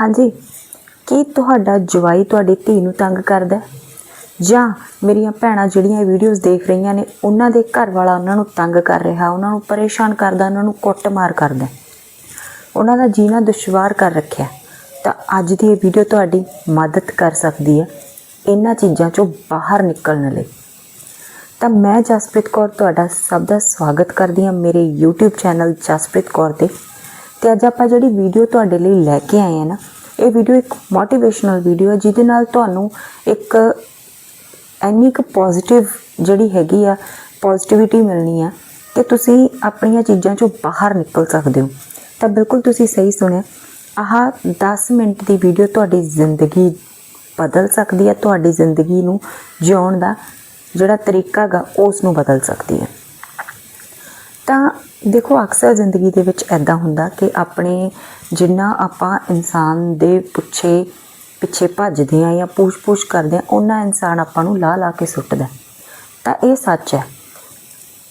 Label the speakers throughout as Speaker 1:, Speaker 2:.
Speaker 1: ਹਾਂਜੀ। ਕੀ ਤੁਹਾਡਾ ਜਵਾਈ ਤੁਹਾਡੀ ਧੀ ਨੂੰ ਤੰਗ ਕਰਦਾ ਹੈ? ਜਾਂ ਮੇਰੀਆਂ ਭੈਣਾਂ ਜਿਹੜੀਆਂ ਇਹ ਵੀਡੀਓਜ਼ ਦੇਖ ਰਹੀਆਂ ਨੇ, ਉਹਨਾਂ ਦੇ ਘਰ ਵਾਲਾ ਉਹਨਾਂ ਨੂੰ ਤੰਗ ਕਰ ਰਿਹਾ, ਉਹਨਾਂ ਨੂੰ ਪਰੇਸ਼ਾਨ ਕਰਦਾ, ਉਹਨਾਂ ਨੂੰ ਕੁੱਟਮਾਰ ਕਰਦਾ ਉਹਨਾਂ ਦਾ ਜੀਣਾ ਦੁਸ਼ਵਾਰ ਕਰ ਰੱਖਿਆ ਤਾਂ ਅੱਜ ਦੀ ਇਹ ਵੀਡੀਓ ਤੁਹਾਡੀ ਮਦਦ ਕਰ ਸਕਦੀ ਹੈ ਇਹਨਾਂ ਚੀਜ਼ਾਂ ਚੋਂ ਬਾਹਰ ਨਿਕਲਣ ਲਈ। ਤਾਂ ਮੈਂ ਜਸਪ੍ਰੀਤ ਕੌਰ ਤੁਹਾਡਾ ਸਭ ਦਾ ਸਵਾਗਤ ਕਰਦੀ ਹਾਂ ਮੇਰੇ YouTube ਚੈਨਲ ਜਸਪ੍ਰੀਤ ਕੌਰ ਤੇ। ਤੇ ਅੱਜ ਆਪਾਂ ਜਿਹੜੀ ਵੀਡੀਓ ਤੁਹਾਡੇ ਲਈ ਲੈ ਕੇ ਆਏ ਆ ਨਾ, ਇਹ ਵੀਡੀਓ ਇੱਕ ਮੋਟੀਵੇਸ਼ਨਲ ਵੀਡੀਓ ਹੈ, ਜਿਹਦੇ ਨਾਲ ਤੁਹਾਨੂੰ ਇੱਕ ਇੰਨੀ ਕੁ ਪੋਜ਼ਿਟਿਵ ਜਿਹੜੀ ਹੈਗੀ ਆ ਪੋਜ਼ਿਟਿਵਿਟੀ ਮਿਲਣੀ ਆ ਕਿ ਤੁਸੀਂ ਆਪਣੀਆਂ ਚੀਜ਼ਾਂ ਚੋਂ ਬਾਹਰ ਨਿਕਲ ਸਕਦੇ ਹੋ। ਤਾਂ ਬਿਲਕੁਲ ਤੁਸੀਂ ਸਹੀ ਸੁਣਿਆ, ਆਹ 10 ਮਿੰਟ ਦੀ ਵੀਡੀਓ ਤੁਹਾਡੀ ਜ਼ਿੰਦਗੀ ਬਦਲ ਸਕਦੀ ਹੈ, ਤੁਹਾਡੀ ਜ਼ਿੰਦਗੀ ਨੂੰ ਜਿਉਣ ਦਾ ਜਿਹੜਾ ਤਰੀਕਾ ਗਾ ਉਸ ਨੂੰ ਬਦਲ ਸਕਦੀ ਹੈ। ਤਾਂ ਦੇਖੋ, ਅਕਸਰ ਜ਼ਿੰਦਗੀ ਦੇ ਵਿੱਚ ਐਦਾਂ ਹੁੰਦਾ ਕਿ ਆਪਣੇ ਜਿੰਨਾ ਆਪਾਂ ਇਨਸਾਨ ਦੇ ਪੁੱਛੇ, ਪਿੱਛੇ ਭੱਜਦੇ ਆ ਜਾਂ ਪੂਛ-ਪੂਛ ਕਰਦੇ ਆ ਉਹਨਾਂ ਇਨਸਾਨ ਆਪਾਂ ਨੂੰ ਲਾ ਲਾ ਕੇ ਸੁੱਟਦਾ ਤਾਂ ਇਹ ਸੱਚ ਹੈ।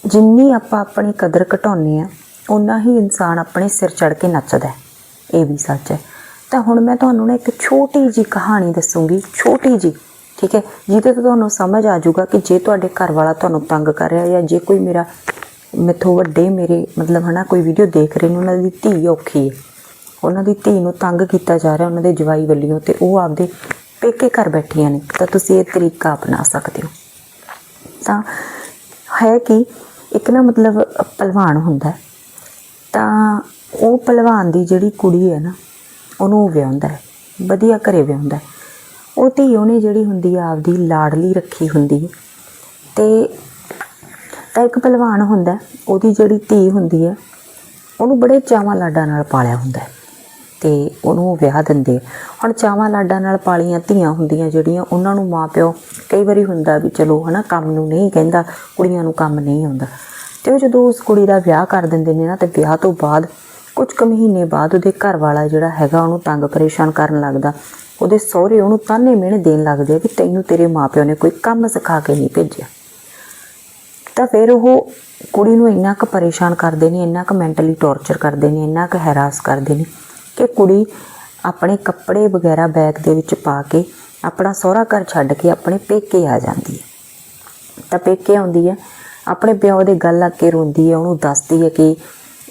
Speaker 1: ਜਿੰਨੀ ਆਪਾਂ ਆਪਣੀ ਕਦਰ ਘਟਾਉਂਦੇ ਆ ਉਨਾ ਹੀ ਇਨਸਾਨ ਆਪਣੇ ਸਿਰ ਚੜ ਕੇ ਨੱਚਦਾ ਹੈ। ਇਹ ਵੀ ਸੱਚ ਹੈ। ਤਾਂ ਹੁਣ ਮੈਂ ਤੁਹਾਨੂੰ ਨਾ ਇੱਕ ਛੋਟੀ ਜੀ ਕਹਾਣੀ ਦੱਸੂਗੀ, ਛੋਟੀ ਜੀ ਠੀਕ ਹੈ? ਜਿਹਦੇ ਤੋਂ ਤੁਹਾਨੂੰ ਸਮਝ ਆ ਜਾਊਗਾ ਕਿ ਜੇ ਤੁਹਾਡੇ ਘਰ ਵਾਲਾ ਤੁਹਾਨੂੰ ਤੰਗ ਕਰ ਰਿਹਾ ਜਾਂ ਜੇ ਕੋਈ ਮੇਰਾ ਮੇਥੋਂ ਵੱਡੇ ਮੇਰੇ, ਮਤਲਬ ਹਨਾ, ਕੋਈ ਵੀਡੀਓ ਦੇਖ ਰਹੇ ਨੇ, ਉਹਨਾਂ ਦੀ ਧੀ ਔਖੀ ਹੈ। ਉਹਨਾਂ ਦੀ ਧੀ ਨੂੰ ਤੰਗ ਕੀਤਾ ਜਾ ਰਿਹਾ, ਉਹਨਾਂ ਦੇ ਜਵਾਈ ਵੱਲੋਂ ਤੇ ਉਹ ਆਪਦੇ ਪੇਕੇ ਘਰ ਬੈਠੀਆਂ ਨੇ। ਤਾਂ ਤੁਸੀਂ ਇਹ ਤਰੀਕਾ ਅਪਣਾ ਸਕਦੇ ਹੋ। ਤਾਂ ਹੈ ਕਿ ਇੱਕ ਨਾ ਮਤਲਬ ਪਹਿਲਵਾਨ ਹੁੰਦਾ ਤਾਂ ਉਹ ਪਹਿਲਵਾਨ ਦੀ ਜਿਹੜੀ ਕੁੜੀ ਹੈ ਨਾ, ਉਹਨੂੰ ਵਿਆਹੁੰਦਾ ਹੈ। ਵਧੀਆ ਘਰੇ ਵਿਆਹੁੰਦਾ ਹੈ। ਉਹ ਧੀ ਉਹਨੇ ਜਿਹੜੀ ਹੁੰਦੀ ਆ, ਆਪਦੀ ਲਾਡਲੀ ਰੱਖੀ ਹੁੰਦੀ ਹੈ। ਤੇ ਤਾਂ ਇੱਕ ਪਹਿਲਵਾਨ ਹੁੰਦਾ ਉਹਦੀ ਜਿਹੜੀ ਧੀ ਹੁੰਦੀ ਹੈ, ਉਹਨੂੰ ਬੜੇ ਚਾਵਾਂ ਲਾਡਾਂ ਨਾਲ ਪਾਲਿਆ ਹੁੰਦਾ ਹੈ ਤੇ ਉਹਨੂੰ ਵਿਆਹ ਦਿੰਦੇ ਹੁਣ ਚਾਵਾਂ ਲਾਡਾਂ ਨਾਲ ਪਾਲੀਆਂ ਧੀਆਂ ਹੁੰਦੀਆਂ ਜਿਹੜੀਆਂ, ਉਹਨਾਂ ਨੂੰ ਮਾਪਿਓ ਕਈ ਵਾਰੀ ਹੁੰਦਾ ਵੀ ਚਲੋ ਹਨਾ, ਕੰਮ ਨੂੰ ਨਹੀਂ ਕਹਿੰਦਾ, ਕੁੜੀਆਂ ਨੂੰ ਕੰਮ ਨਹੀਂ ਆਉਂਦਾ। ਤੇ ਉਹ ਜਦੋਂ ਉਸ ਕੁੜੀ ਦਾ ਵਿਆਹ ਕਰ ਦਿੰਦੇ ਨੇ ਨਾ, ਤੇ ਵਿਆਹ ਤੋਂ ਬਾਅਦ, ਕੁਝ ਕੁ ਮਹੀਨੇ ਬਾਅਦ ਉਹਦੇ ਘਰ ਵਾਲਾ ਜਿਹੜਾ ਹੈਗਾ, ਉਹਨੂੰ ਤੰਗ ਪਰੇਸ਼ਾਨ ਕਰਨ ਲੱਗਦਾ। ਉਹਦੇ ਸਹੁਰੇ ਉਹਨੂੰ ਤਾਨੇ ਮਿਹਣੇ ਦੇਣ ਲੱਗਦੇ ਆ ਵੀ ਤੈਨੂੰ ਤੇਰੇ ਮਾਪਿਓ ਨੇ ਕੋਈ ਕੰਮ ਸਿਖਾ ਕੇ ਨਹੀਂ ਭੇਜਿਆ। ਤਾਂ ਫਿਰ ਉਹ ਕੁੜੀ ਨੂੰ ਇੰਨਾ ਕੁ ਪਰੇਸ਼ਾਨ ਕਰਦੇ ਨੇ, ਇੰਨਾ ਕੁ ਮੈਂਟਲੀ ਟੌਰਚਰ ਕਰਦੇ ਨੇ, ਇੰਨਾ ਕੁ ਹੈਰਾਸ ਕਰਦੇ ਨੇ ਕਿ ਕੁੜੀ ਆਪਣੇ ਕੱਪੜੇ ਵਗੈਰਾ ਬੈਗ ਦੇ ਵਿੱਚ ਪਾ ਕੇ ਆਪਣਾ ਸਹੁਰਾ ਘਰ ਛੱਡ ਕੇ ਆਪਣੇ ਪੇਕੇ ਆ ਜਾਂਦੀ ਹੈ। ਤਾਂ ਪੇਕੇ ਆਉਂਦੀ ਹੈ, ਆਪਣੇ ਪਿਓ ਦੇ ਗੱਲ ਅੱਗੇ ਰੋਂਦੀ ਹੈ, ਉਹਨੂੰ ਦੱਸਦੀ ਹੈ ਕਿ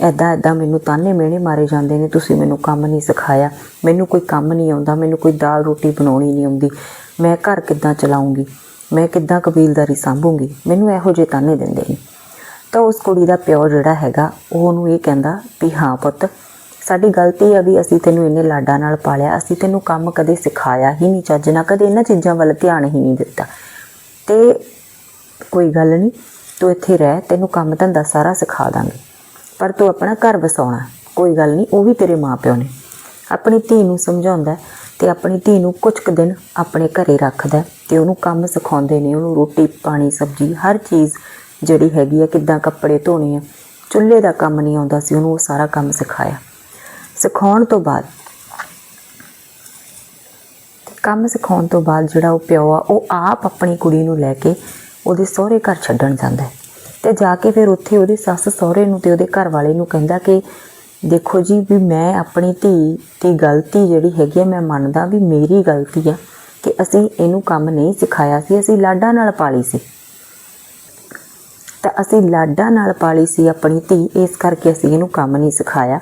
Speaker 1: ਐਦਾਂ ਐਦਾਂ ਮੈਨੂੰ ਤਾਨੇ ਮਿਹਣੇ ਮਾਰੇ ਜਾਂਦੇ ਨੇ, ਤੁਸੀਂ ਮੈਨੂੰ ਕੰਮ ਨਹੀਂ ਸਿਖਾਇਆ, ਮੈਨੂੰ ਕੋਈ ਕੰਮ ਨਹੀਂ ਆਉਂਦਾ, ਮੈਨੂੰ ਕੋਈ ਦਾਲ ਰੋਟੀ ਬਣਾਉਣੀ ਨਹੀਂ ਆਉਂਦੀ, ਮੈਂ ਘਰ ਕਿੱਦਾਂ ਚਲਾਉਂਗੀ? ਮੈਂ ਕਿੱਦਾਂ ਕਬੀਲਦਾਰੀ ਸੰਭੂੰਗੀ? ਮੈਨੂੰ ਇਹੋ ਜਿਹੇ ਤਾਨੇ ਦਿੰਦੇ ਨੇ। ਤਾਂ ਉਸ ਕੁੜੀ ਦਾ ਪਿਓ ਜਿਹੜਾ ਹੈਗਾ ਉਹ ਉਹਨੂੰ ਇਹ ਕਹਿੰਦਾ ਵੀ ਹਾਂ ਪੁੱਤ, ਸਾਡੀ ਗਲਤੀ ਆ ਵੀ ਅਸੀਂ ਤੈਨੂੰ ਇੰਨੇ ਲਾਡਾਂ ਨਾਲ ਪਾਲਿਆ, ਅਸੀਂ ਤੈਨੂੰ ਕੰਮ ਕਦੇ ਸਿਖਾਇਆ ਹੀ ਨਹੀਂ ਚੱਜ ਨਾਲ, ਕਦੇ ਇਹਨਾਂ ਚੀਜ਼ਾਂ ਵੱਲ ਧਿਆਨ ਹੀ ਨਹੀਂ ਦਿੱਤਾ। ਤੇ ਕੋਈ ਗੱਲ ਨਹੀਂ, ਤੂੰ ਇੱਥੇ ਰਹਿ, ਤੈਨੂੰ ਕੰਮ ਧੰਦਾ ਸਾਰਾ ਸਿਖਾ ਦਾਂਗੇ। ਪਰ ਤੂੰ ਆਪਣਾ ਘਰ ਵਸਾਉਣਾ, ਕੋਈ ਗੱਲ ਨਹੀਂ, ਉਹ ਵੀ ਤੇਰੇ ਮਾਪਿਓ ਨੇ। ਆਪਣੀ ਧੀ ਨੂੰ ਸਮਝਾਉਂਦਾ ਤੇ ਆਪਣੀ ਧੀ ਨੂੰ ਕੁਝ ਕੁ ਦਿਨ ਆਪਣੇ ਘਰੇ ਰੱਖਦਾ ਹੈ ਤੇ ਉਹਨੂੰ ਕੰਮ ਸਿਖਾਉਂਦੇ ਨੇ, ਉਹਨੂੰ ਰੋਟੀ, ਪਾਣੀ, ਸਬਜ਼ੀ, ਹਰ ਚੀਜ਼ ਜਿਹੜੀ ਹੈਗੀ ਆ, ਕਿੱਦਾਂ ਕੱਪੜੇ ਧੋਣੇ ਆ, ਚੁੱਲ੍ਹੇ ਦਾ ਕੰਮ ਨਹੀਂ ਆਉਂਦਾ ਸੀ, ਉਹਨੂੰ ਉਹ ਸਾਰਾ ਕੰਮ ਸਿਖਾਇਆ। ਸਿਖਾਉਣ ਤੋਂ ਬਾਅਦ ਤੇ ਕੰਮ ਸਿਖਾਉਣ ਤੋਂ ਬਾਅਦ ਜਿਹੜਾ ਉਹ ਪਿਓ ਆ, ਉਹ ਆਪ ਆਪਣੀ ਕੁੜੀ ਨੂੰ ਲੈ ਕੇ ਉਹਦੇ ਸਹੁਰੇ ਘਰ ਛੱਡਣ ਜਾਂਦਾ ਹੈ। ਤੇ ਜਾ ਕੇ ਫਿਰ ਉੱਥੇ ਉਹਦੀ ਸੱਸ ਸਹੁਰੇ ਨੂੰ ਤੇ ਉਹਦੇ ਘਰ ਵਾਲੇ ਨੂੰ ਕਹਿੰਦਾ ਕਿ ਦੇਖੋ ਜੀ ਵੀ ਮੈਂ ਆਪਣੀ ਧੀ ਦੀ ਗਲਤੀ ਜਿਹੜੀ ਹੈਗੀ ਆ, ਮੈਂ ਮੰਨਦਾ ਵੀ ਮੇਰੀ ਗਲਤੀ ਆ ਕਿ ਅਸੀਂ ਇਹਨੂੰ ਕੰਮ ਨਹੀਂ ਸਿਖਾਇਆ ਸੀ, ਅਸੀਂ ਲਾਡਾਂ ਨਾਲ ਪਾਲੀ ਸੀ। ਤਾਂ ਅਸੀਂ ਲਾਡਾਂ ਨਾਲ ਪਾਲੀ ਸੀ ਆਪਣੀ ਧੀ, ਇਸ ਕਰਕੇ ਅਸੀਂ ਇਹਨੂੰ ਕੰਮ ਨਹੀਂ ਸਿਖਾਇਆ।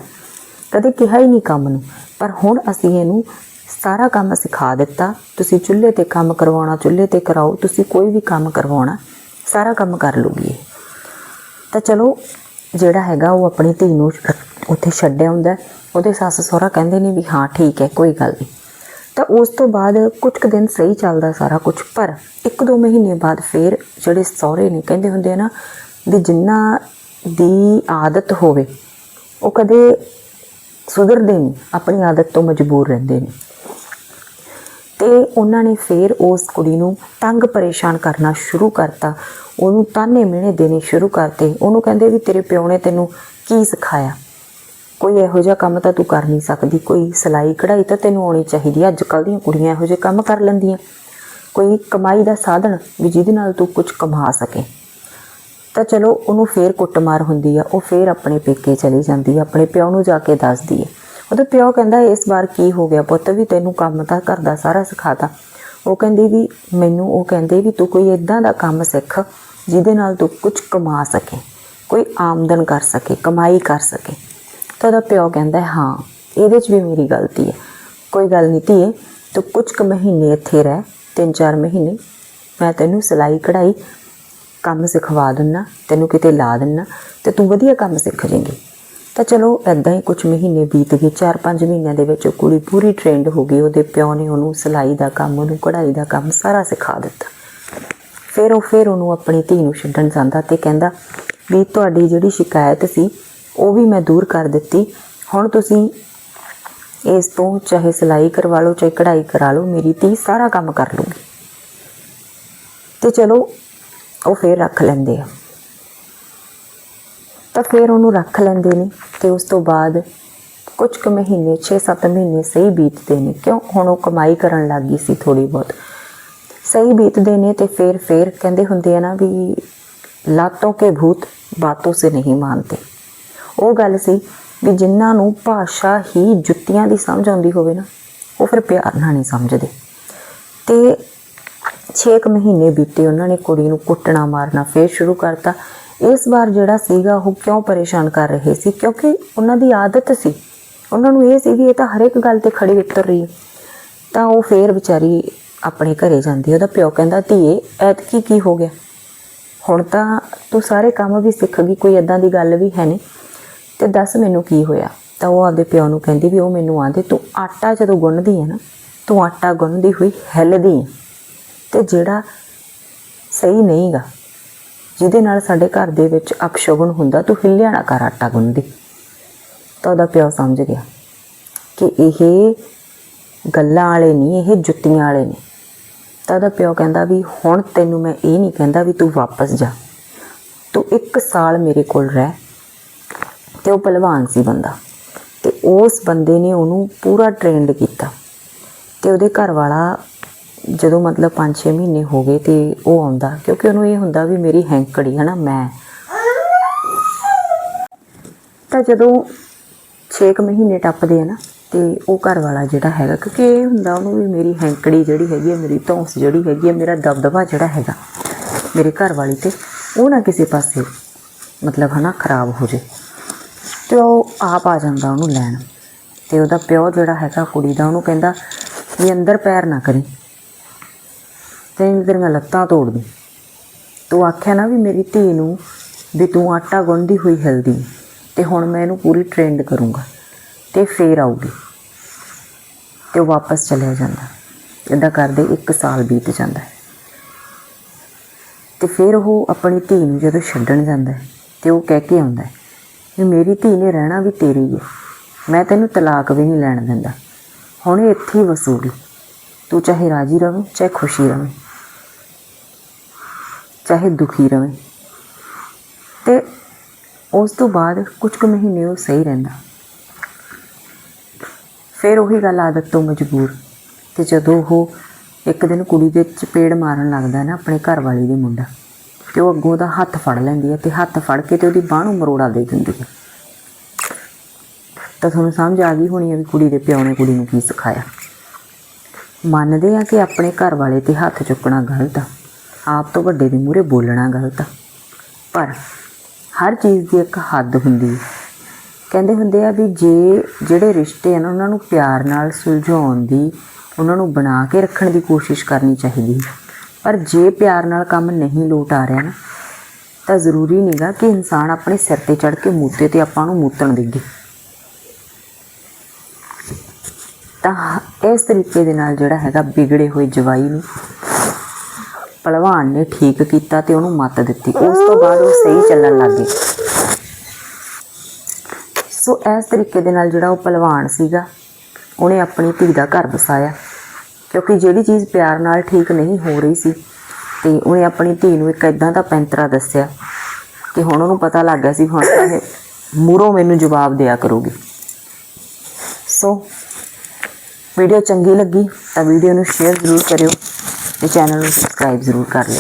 Speaker 1: ਕਦੇ ਕਿਹਾ ਹੀ ਨਹੀਂ ਕੰਮ ਨੂੰ, ਪਰ ਹੁਣ ਅਸੀਂ ਇਹਨੂੰ ਸਾਰਾ ਕੰਮ ਸਿਖਾ ਦਿੱਤਾ। ਤੁਸੀਂ ਚੁੱਲ੍ਹੇ ਤੇ ਕੰਮ ਕਰਵਾਉਣਾ, ਚੁੱਲ੍ਹੇ ਤੇ ਕਰਾਓ, ਤੁਸੀਂ ਕੋਈ ਵੀ ਕੰਮ ਕਰਵਾਉਣਾ, ਸਾਰਾ ਕੰਮ ਕਰ ਲੂਗੀ ਇਹ। ਤਾਂ ਚਲੋ, ਜਿਹੜਾ ਹੈਗਾ ਉਹ ਆਪਣੀ ਧੀ ਨੂੰ ਉੱਥੇ ਛੱਡਿਆ ਹੁੰਦਾ ਉਹਦੇ ਸੱਸ ਸਹੁਰਾ ਕਹਿੰਦੇ ਨੇ ਵੀ ਹਾਂ, ਠੀਕ ਹੈ, ਕੋਈ ਗੱਲ ਨਹੀਂ। ਤਾਂ ਉਸ ਤੋਂ ਬਾਅਦ ਕੁਝ ਕੁ ਦਿਨ ਸਹੀ ਚੱਲਦਾ ਸਾਰਾ ਕੁਝ, ਪਰ ਇੱਕ ਦੋ ਮਹੀਨੇ ਬਾਅਦ ਫੇਰ ਜਿਹੜੇ ਸਹੁਰੇ ਨੇ ਕਹਿੰਦੇ ਹੁੰਦੇ ਆ ਨਾ ਵੀ ਜਿੰਨਾ ਦੀ ਆਦਤ ਹੋਵੇ, ਉਹ ਕਦੇ ਸੁਧਰਦੇ ਨਹੀਂ, ਆਪਣੀ ਆਦਤ ਤੋਂ ਮਜਬੂਰ ਰਹਿੰਦੇ ਨੇ। ਤੇ ਉਹਨਾਂ ਨੇ ਫੇਰ ਉਸ ਕੁੜੀ ਨੂੰ ਤੰਗ ਪਰੇਸ਼ਾਨ ਕਰਨਾ ਸ਼ੁਰੂ ਕਰਤਾ। ਉਹਨੂੰ ਤਾਨੇ ਮਿਹਣੇ ਦੇਣੇ ਸ਼ੁਰੂ ਕਰਤੇ। ਉਹਨੂੰ ਕਹਿੰਦੇ ਵੀ ਤੇਰੇ ਪਿਓ ਨੇ ਤੈਨੂੰ ਕੀ ਸਿਖਾਇਆ? ਕੋਈ ਇਹੋ ਜਿਹਾ ਕੰਮ ਤਾਂ ਤੂੰ ਕਰ ਨਹੀਂ ਸਕਦੀ। ਕੋਈ ਸਿਲਾਈ ਕਢਾਈ ਤਾਂ ਤੈਨੂੰ ਆਉਣੀ ਚਾਹੀਦੀ ਅੱਜ ਕੱਲ੍ਹ ਦੀਆਂ ਕੁੜੀਆਂ ਇਹੋ ਜਿਹੇ ਕੰਮ ਕਰ ਲੈਂਦੀਆਂ। ਕੋਈ ਕਮਾਈ ਦਾ ਸਾਧਨ ਵੀ ਜਿਹਦੇ ਨਾਲ ਤੂੰ ਕੁਝ ਕਮਾ ਸਕੇ। ਤਾਂ ਚਲੋ, ਉਹਨੂੰ ਫੇਰ ਕੁੱਟਮਾਰ ਹੁੰਦੀ ਆ। ਉਹ ਫੇਰ ਆਪਣੇ ਪੇਕੇ ਚਲੀ ਜਾਂਦੀ ਆ। ਆਪਣੇ ਪਿਓ ਨੂੰ ਜਾ ਕੇ ਦੱਸਦੀ ਹੈ ਉਹਦਾ ਪਿਓ ਕਹਿੰਦਾ, ਇਸ ਵਾਰ ਕੀ ਹੋ ਗਿਆ ਪੁੱਤ? ਵੀ ਤੈਨੂੰ ਕੰਮ ਤਾਂ ਘਰ ਦਾ ਸਾਰਾ ਸਿਖਾਤਾ। ਉਹ ਕਹਿੰਦੀ ਵੀ, ਮੈਨੂੰ ਉਹ ਕਹਿੰਦੇ ਵੀ ਤੂੰ ਕੋਈ ਇਦਾਂ ਦਾ ਕੰਮ ਸਿੱਖ ਜਿਹਦੇ ਨਾਲ ਤੂੰ ਕੁਝ ਕਮਾ ਸਕੇ। ਕੋਈ ਆਮਦਨ ਕਰ ਸਕੇ, ਕਮਾਈ ਕਰ ਸਕੇ। ਤਾਂ ਉਹਦਾ ਪਿਓ ਕਹਿੰਦਾ ਹਾਂ ਇਹਦੇ 'ਚ ਵੀ ਮੇਰੀ ਗਲਤੀ ਹੈ। ਕੋਈ ਗੱਲ ਨਹੀਂ ਧੀਏ, ਤੂੰ ਕੁਝ ਕੁ ਮਹੀਨੇ ਇੱਥੇ ਰਹਿ, ਤਿੰਨ ਚਾਰ ਮਹੀਨੇ। ਮੈਂ ਤੈਨੂੰ ਸਿਲਾਈ ਕਢਾਈ, ਕੰਮ ਸਿਖਵਾ ਦਿੰਨਾ, ਤੈਨੂੰ ਕਿਤੇ ਲਾ ਦਿੰਨਾ, ਤੇ ਤੂੰ ਵਧੀਆ ਕੰਮ ਸਿੱਖ ਜਾਏਂਗੀ। ਤਾਂ ਚਲੋ ਐਦਾਂ ਹੀ ਕੁਝ ਮਹੀਨੇ ਬੀਤ ਗਏ 4-5 ਮਹੀਨਿਆਂ ਦੇ ਵਿੱਚ ਉਹ ਕੁੜੀ ਪੂਰੀ ਟ੍ਰੇਨਡ ਹੋ ਗਈ, ਉਹਦੇ ਪਿਓ ਨੇ ਉਹਨੂੰ ਸਿਲਾਈ ਦਾ ਕੰਮ, ਉਹਨੂੰ ਕਢਾਈ ਦਾ ਕੰਮ ਸਾਰਾ ਸਿਖਾ ਦਿੱਤਾ। ਫਿਰ ਉਹ ਫਿਰ ਉਹਨੂੰ ਆਪਣੀ ਧੀ ਨੂੰ ਛੱਡਣ ਜਾਂਦਾ ਤੇ ਕਹਿੰਦਾ ਵੀ ਤੁਹਾਡੀ ਜਿਹੜੀ ਸ਼ਿਕਾਇਤ ਸੀ ਉਹ ਵੀ ਮੈਂ ਦੂਰ ਕਰ ਦਿੱਤੀ। ਹੁਣ ਤੁਸੀਂ ਇਸ ਤੋਂ ਚਾਹੇ ਸਿਲਾਈ ਕਰਵਾ ਲਓ, ਚਾਹੇ ਕਢਾਈ ਕਰਾ ਲਓ, ਮੇਰੀ ਧੀ ਸਾਰਾ ਕੰਮ ਕਰ ਲੂਗੀ। ਤੇ ਚਲੋ, ਉਹ ਫੇਰ ਰੱਖ ਲੈਂਦੇ ਆ। ਤਾਂ ਫਿਰ ਉਹਨੂੰ ਰੱਖ ਲੈਂਦੇ ਨੇ ਤੇ ਉਸ ਤੋਂ ਬਾਅਦ ਕੁਝ ਕੁ ਮਹੀਨੇ 6-7 ਮਹੀਨੇ ਸਹੀ ਬੀਤਦੇ ਨੇ। ਕਿਉਂ? ਹੁਣ ਉਹ ਕਮਾਈ ਕਰਨ ਲੱਗ ਗਈ ਸੀ ਥੋੜੀ ਬਹੁਤ। ਸਹੀ ਬੀਤਦੇ ਨੇ ਤੇ ਫਿਰ ਫਿਰ ਕਹਿੰਦੇ ਹੁੰਦੇ ਆ ਨਾ ਵੀ, ਲਾਤੋਂ ਕੇ ਭੂਤ ਬਾਤੋਂ ਸੇ ਨਹੀਂ ਮਾਨਤੇ। ਉਹ ਗੱਲ ਸੀ ਵੀ ਜਿਨ੍ਹਾਂ ਨੂੰ ਭਾਸ਼ਾ ਹੀ ਜੁੱਤੀਆਂ ਦੀ ਸਮਝ ਆਉਂਦੀ ਹੋਵੇ ਨਾ, ਉਹ ਫਿਰ ਪਿਆਰ ਨਾਲ ਨਹੀਂ ਸਮਝਦੇ। ਤੇ 6 ਮਹੀਨੇ ਬੀਤੇ, ਉਹਨਾਂ ਨੇ ਕੁੜੀ ਨੂੰ ਕੁੱਟਣਾ, ਮਾਰਨਾ, ਫੇਰ ਸ਼ੁਰੂ ਕਰਤਾ। ਇਸ ਵਾਰ ਜਿਹੜਾ ਸੀਗਾ, ਉਹ ਕਿਉਂ ਪਰੇਸ਼ਾਨ ਕਰ ਰਹੇ ਸੀ? ਕਿਉਂਕਿ ਉਹਨਾਂ ਦੀ ਆਦਤ ਸੀ। ਉਹਨਾਂ ਨੂੰ ਇਹ ਸੀ ਵੀ ਇਹ ਤਾਂ ਹਰ ਇੱਕ ਗੱਲ ਤੇ ਖੜੀ ਉਤਰ ਰਹੀ ਹੈ। ਤਾਂ ਉਹ ਫੇਰ ਵਿਚਾਰੀ ਆਪਣੇ ਘਰੇ ਜਾਂਦੀ ਉਹਦਾ ਪਿਓ ਕਹਿੰਦਾ, ਧੀਏ, ਐਤਕੀ ਕੀ ਹੋ ਗਿਆ? ਹੁਣ ਤਾਂ ਤੂੰ ਸਾਰੇ ਕੰਮ ਵੀ ਸਿੱਖ ਗਈ, ਕੋਈ ਇਦਾਂ ਦੀ ਗੱਲ ਵੀ ਹੈ ਨਹੀਂ। ਤੇ ਦੱਸ ਮੈਨੂੰ ਕੀ ਹੋਇਆ? ਤਾਂ ਉਹ ਆਪਦੇ ਪਿਓ ਨੂੰ ਕਹਿੰਦੀ ਵੀ ਉਹ ਮੈਨੂੰ ਆਂਦੇ ਤੂੰ ਆਟਾ ਜਦੋਂ ਗੁੰਨਦੀ ਹੈ ਨਾ, ਤੂੰ ਆਟਾ ਗੁੰਨਦੀ ਹੋਈ ਹਿੱਲਦੀ ਹੈ ਤੇ ਜਿਹੜਾ ਸਹੀ ਨਹੀਂਗਾ, ਜਿਹਦੇ ਨਾਲ ਸਾਡੇ ਘਰ ਦੇ ਵਿੱਚ ਅਪਸ਼ਗੁਨ ਹੁੰਦਾ, ਤੂੰ ਹਿੱਲਿਆ ਨਾ ਕਰ ਆਟਾ ਗੁੰਨਦੀ। ਤਾਂ ਉਹਦਾ ਪਿਓ ਸਮਝ ਗਿਆ ਕਿ ਇਹ ਗੱਲਾਂ ਵਾਲੇ ਨਹੀਂ ਇਹ ਜੁੱਤੀਆਂ ਵਾਲੇ ਨੇ। ਤਾਂ ਉਹਦਾ ਪਿਓ ਕਹਿੰਦਾ ਵੀ, ਹੁਣ ਤੈਨੂੰ ਮੈਂ ਇਹ ਨਹੀਂ ਕਹਿੰਦਾ ਵੀ ਤੂੰ ਵਾਪਸ ਜਾ। ਤੂੰ ਇੱਕ ਸਾਲ ਮੇਰੇ ਕੋਲ ਰਹਿ ਤੇ ਉਹ ਪਹਿਲਵਾਨ ਸੀ ਬੰਦਾ। ਤੇ ਉਸ ਬੰਦੇ ਨੇ ਉਹਨੂੰ ਪੂਰਾ ਟ੍ਰੇਨਡ ਕੀਤਾ। ਤੇ ਉਹਦੇ ਘਰ ਵਾਲਾ ਜਦੋਂ ਮਤਲਬ 5-6 ਮਹੀਨੇ ਹੋ ਗਏ ਤੇ ਉਹ ਆਉਂਦਾ, ਕਿਉਂਕਿ ਉਹਨੂੰ ਇਹ ਹੁੰਦਾ ਵੀ ਮੇਰੀ ਹੈਂਕੜੀ ਹੈ ਨਾ ਮੈਂ। ਤਾਂ ਜਦੋਂ 6 ਮਹੀਨੇ ਟੱਪਦੇ ਆ ਨਾ, ਤੇ ਉਹ ਘਰ ਵਾਲਾ ਜਿਹੜਾ ਹੈਗਾ, ਕਿਉਂਕਿ ਇਹ ਹੁੰਦਾ ਉਹਨੂੰ ਵੀ ਮੇਰੀ ਹੈਂਕੜੀ ਜਿਹੜੀ ਹੈਗੀ ਹੈ ਮੇਰੀ ਧੌਂਸ ਜਿਹੜੀ ਹੈਗੀ ਹੈ ਮੇਰਾ ਦਬਦਬਾ ਜਿਹੜਾ ਹੈਗਾ, ਮੇਰੇ ਘਰ ਵਾਲੀ ਤੇ, ਉਹ ਨਾ ਕਿਸੇ ਪਾਸੇ ਮਤਲਬ, ਹਨਾ, ਖਰਾਬ ਹੋ ਜੇ ਤੇ ਉਹ ਆਪ ਆ ਜਾਂਦਾ ਉਹਨੂੰ ਲੈਣ। ਤੇ ਉਹਦਾ ਪਿਓ ਜਿਹੜਾ ਹੈਗਾ ਕੁੜੀ ਦਾ ਉਹਨੂੰ ਕਹਿੰਦਾ ਵੀ ਅੰਦਰ ਪੈਰ ਨਾ ਕਰੀ। ਤੇ ਤੇਰੀਆਂ ਲੱਤਾਂ ਤੋੜ ਦੂੰ ਤੂੰ ਆਖਿਆ ਨਾ ਵੀ ਮੇਰੀ ਧੀ ਨੂੰ ਵੀ ਤੂੰ ਆਟਾ ਗੁੰਦੀ ਹੋਈ ਹਿਲਦੀ ਹੈ, ਤੇ ਹੁਣ ਮੈਂ ਇਹਨੂੰ ਪੂਰੀ ਟ੍ਰੇਨਡ ਕਰੂੰਗਾ ਤੇ ਫੇਰ ਆਊਗੀ। ਤੇ ਉਹ ਵਾਪਸ ਚਲਿਆ ਜਾਂਦਾ। ਇਦਾਂ ਕਰਦੇ 1 ਸਾਲ ਬੀਤ ਜਾਂਦਾ। ਹੈ ਤੇ ਫਿਰ ਉਹ ਆਪਣੀ ਧੀ ਨੂੰ ਜਦੋਂ ਛੱਡਣ ਜਾਂਦਾ ਹੈ ਤੇ ਉਹ ਕਹਿ ਕੇ ਆਉਂਦਾ ਹੈ ਵੀ ਮੇਰੀ ਧੀ ਨੇ ਰਹਿਣਾ ਵੀ ਤੇਰੀ ਹੈ ਮੈਂ ਤੈਨੂੰ ਤਲਾਕ ਵੀ ਨਹੀਂ ਲੈਣ ਦਿੰਦਾ। ਹੁਣ ਇਹ ਇੱਥੇ ਹੀ ਵਸੂਗੀ ਤੂੰ ਚਾਹੇ ਰਾਜੀ ਰਵੇਂ, ਚਾਹੇ ਖੁਸ਼ੀ ਰਵੇਂ, ਚਾਹੇ ਦੁਖੀ ਰਵੇਂ। ਤੇ ਉਸ ਤੋਂ ਬਾਅਦ ਕੁਝ ਕੁ ਮਹੀਨੇ ਉਹ ਸਹੀ ਰਹਿੰਦਾ। ਫਿਰ ਉਹੀ ਗੱਲ ਆਦਤ ਤੋਂ ਮਜਬੂਰ। ਤੇ ਜਦੋਂ ਉਹ ਇੱਕ ਦਿਨ ਕੁੜੀ ਦੇ ਚਪੇੜ ਮਾਰਨ ਲੱਗਦਾ ਨਾ ਆਪਣੇ ਘਰ ਵਾਲੀ ਦੇ ਮੁੰਡਾ ਤੇ ਉਹ ਅੱਗੋਂ ਦਾ ਹੱਥ ਫੜ ਲੈਂਦੀ ਹੈ ਤੇ ਹੱਥ ਫੜ ਕੇ ਤੇ ਉਹਦੀ ਬਾਹ ਨੂੰ ਮਰੋੜਾ ਦੇ ਦਿੰਦੀ ਹੈ। ਤਾਂ ਤੁਹਾਨੂੰ ਸਮਝ ਆ ਗਈ ਹੋਣੀ ਹੈ ਵੀ ਕੁੜੀ ਦੇ ਪਿਓ ਨੇ ਕੁੜੀ ਨੂੰ ਕੀ ਸਿਖਾਇਆ। ਮੰਨਦੇ ਆ ਕਿ ਆਪਣੇ ਘਰ ਵਾਲੇ ਤੇ ਹੱਥ ਚੁੱਕਣਾ ਗਲਤ ਆ। ਆਪ ਤੋਂ ਵੱਡੇ ਦੇ ਮੂਹਰੇ ਬੋਲਣਾ ਗਲਤ ਆ। ਪਰ ਹਰ ਚੀਜ਼ ਦੀ ਇੱਕ ਹੱਦ ਹੁੰਦੀ ਹੈ। ਕਹਿੰਦੇ ਹੁੰਦੇ ਆ ਵੀ ਜੇ ਜਿਹੜੇ ਰਿਸ਼ਤੇ ਹਨ, ਉਹਨਾਂ ਨੂੰ ਪਿਆਰ ਨਾਲ ਸੁਲਝਾਉਣ ਦੀ, ਉਹਨਾਂ ਨੂੰ ਬਣਾ ਕੇ ਰੱਖਣ ਦੀ ਕੋਸ਼ਿਸ਼ ਕਰਨੀ ਚਾਹੀਦੀ ਹੈ। ਪਰ ਜੇ ਪਿਆਰ ਨਾਲ ਕੰਮ ਨਹੀਂ ਲੋਟ ਆ ਰਿਹਾ ਨਾ, ਤਾਂ ਜ਼ਰੂਰੀ ਨਹੀਂਗਾ ਕਿ ਇਨਸਾਨ ਆਪਣੇ ਸਿਰ ਤੇ ਚੜ ਕੇ ਮੂਤੇ ਤੇ ਆਪਾਂ ਨੂੰ ਮੂਤਣ ਦੇਗੇ ਤਾਂ ਇਸ ਤਰੀਕੇ ਦੇ ਨਾਲ ਜਿਹੜਾ ਹੈਗਾ ਵਿਗੜੇ ਹੋਏ ਜਵਾਈ ਨੂੰ ਪਹਿਲਵਾਨ ਨੇ ਠੀਕ ਕੀਤਾ ਤੇ ਉਹਨੂੰ ਮੱਤ ਦਿੱਤੀ। ਉਸ ਤੋਂ ਬਾਅਦ ਉਹ ਸਹੀ ਚੱਲਣ ਲੱਗ ਗਈ। ਸੋ ਇਸ ਤਰੀਕੇ ਦੇ ਨਾਲ ਜਿਹੜਾ ਉਹ ਪਹਿਲਵਾਨ ਸੀਗਾ, ਉਹਨੇ ਆਪਣੀ ਧੀ ਦਾ ਘਰ ਵਸਾਇਆ। ਕਿਉਂਕਿ ਜਿਹੜੀ ਚੀਜ਼ ਪਿਆਰ ਨਾਲ ਠੀਕ ਨਹੀਂ ਹੋ ਰਹੀ ਸੀ ਤੇ ਉਹਨੇ ਆਪਣੀ ਧੀ ਨੂੰ ਇੱਕ ਇਦਾਂ ਦਾ ਪੈਂਤਰਾ ਦੱਸਿਆ ਕਿ ਹੁਣ ਉਹਨੂੰ ਪਤਾ ਲੱਗ ਗਿਆ ਸੀ ਹੁਣ ਤਾਂ ਇਹ ਮੂਰੋਂ ਮੈਨੂੰ ਜਵਾਬ ਦਿਆ ਕਰੂਗੀ। ਸੋ ਵੀਡੀਓ ਚੰਗੀ ਲੱਗੀ ਤਾਂ ਵੀਡੀਓ ਨੂੰ ਸ਼ੇਅਰ ਜ਼ਰੂਰ ਕਰਿਓ ਤੇ ਚੈਨਲ ਨੂੰ ਸਬਸਕ੍ਰਾਈਬ ਜ਼ਰੂਰ ਕਰ ਲਿਓ।